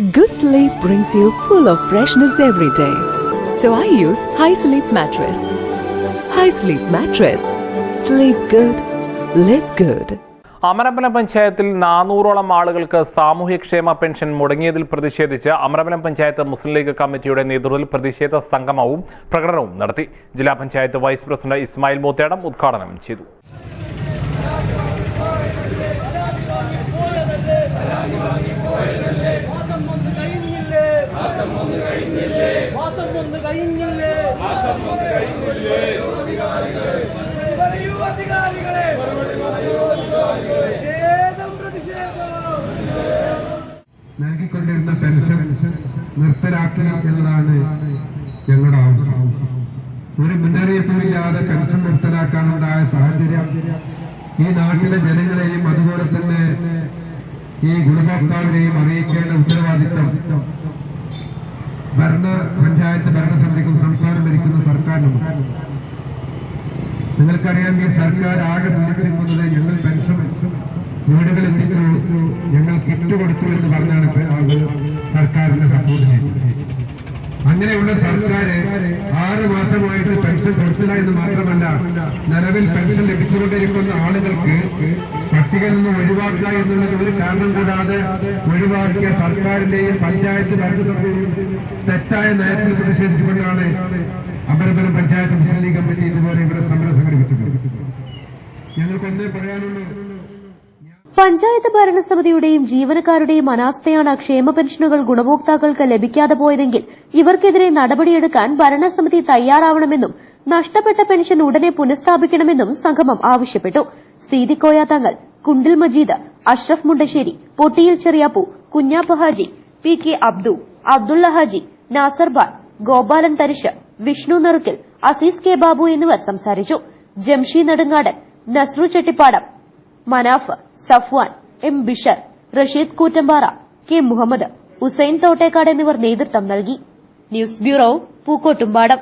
Good sleep brings you full of freshness every day. So I use High Sleep Mattress. High Sleep Mattress. Sleep good. Live good. Amarambalam പഞ്ചായത്തിൽ നാനൂറോളം ആളുകൾക്ക് സാമൂഹ്യക്ഷേമ pension മുടങ്ങിയതിൽ പ്രതിഷേധിച്ച് Amarambalam panchayat Muslim league കമ്മിറ്റിയുടെ നേതൃത്വത്തിൽ പ്രതിഷേധ സംഗമവും പ്രകടനവും നടത്തി ജില്ലാ പഞ്ചായത്ത് വൈസ് പ്രസിഡന്റ് ഇസ്മായിൽ മൂത്തേടം ഉദ്ഘാടനം ചെയ്തു മാസം ഒന്ന് കഴിഞ്ഞില്ലേ മാസം ഒന്ന് കഴിഞ്ഞില്ലേ ഒന്ന് കഴിഞ്ഞില്ലേ? പറയൂ അധികാരികളെ. നൽകിക്കൊണ്ടിരുന്ന പെൻഷൻ നിർത്തലാക്കണം എന്നതാണ് ഞങ്ങളുടെ ആവശ്യം. ഒരു മുന്നറിയിപ്പുമില്ലാതെ പെൻഷൻ നിർത്തലാക്കാനുണ്ടായ സാഹചര്യം ഈ നാട്ടിലെ ജനങ്ങളെയും അതുപോലെ തന്നെ ഈ ഗുണഭോക്താവിനെയും പഞ്ചായത്ത് ഭരണസമിതിക്കും സംസ്ഥാനം ഭരിക്കുന്ന സർക്കാരിനും നിങ്ങൾക്കറിയാം ഈ സർക്കാർ ആകെ വിളിച്ചിരിക്കുന്നത് ഞങ്ങൾ പെൻഷൻ വീടുകൾ എത്തിച്ചു. ഞങ്ങൾ കിറ്റ് കൊടുത്തു എന്ന് പറഞ്ഞാണ് സർക്കാരിനെ സപ്പോർട്ട് ചെയ്തത്. അങ്ങനെയുള്ള സർക്കാർ ആറ് മാസമായിട്ട് പെൻഷൻ കൊടുത്തില്ല എന്ന് മാത്രമല്ല നിലവിൽ പെൻഷൻ ലഭിച്ചുകൊണ്ടിരിക്കുന്ന ആളുകൾക്ക് പട്ടിക നിന്ന് ഒഴിവാക്കുക എന്നുള്ളത് ഒരു കാരണം കൂടാതെ ഒഴിവാക്കിയ സർക്കാരിന്റെയും പഞ്ചായത്ത് ഭരണസമിതിയും തെറ്റായ നയത്തിൽ പ്രതിഷേധിച്ചുകൊണ്ടാണ് അമരപുരം പഞ്ചായത്ത് മുസ്ലിം ലീഗ് കമ്മിറ്റി ഇതുപോലെ ഇവിടെ സമരം സംഘടിപ്പിച്ചത്. ഞങ്ങൾക്ക് ഒന്നേ പറയാനുള്ളൂ. പഞ്ചായത്ത് ഭരണസമിതിയുടെയും ജീവനക്കാരുടെയും അനാസ്ഥയാണ് ക്ഷേമ പെൻഷനുകൾ ഗുണഭോക്താക്കൾക്ക് ലഭിക്കാതെ പോയതെങ്കിൽ ഇവർക്കെതിരെ നടപടിയെടുക്കാൻ ഭരണസമിതി തയ്യാറാവണമെന്നും നഷ്ടപ്പെട്ട പെൻഷൻ ഉടനെ പുനഃസ്ഥാപിക്കണമെന്നും സംഗമം ആവശ്യപ്പെട്ടു. Seethikoya Thangal Kundil Majeed Ashraf Mundassery Pottiyil Cheriyappu Kunhappa Haji P K Abdu Abdulla Haji Nasar ban Gopalan തരിശ് വിഷ്ണു നെറുക്കിൽ അസീസ് കെ ബാബു എന്നിവർ സംസാരിച്ചു. ജംഷി നെടുങ്ങാടൻ നസ്രു ചെട്ടിപ്പാടം മനാഫ് സഫ്വാൻ എം ബിഷർ റഷീദ് കൂറ്റമ്പാറ കെ മുഹമ്മദ് ഹുസൈൻ തോട്ടേക്കാട് എന്നിവർ നേതൃത്വം നൽകി news bureau Pookkottumpadam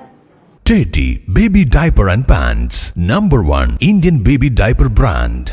Teddy baby Diaper and Pants, number one Indian baby diaper brand.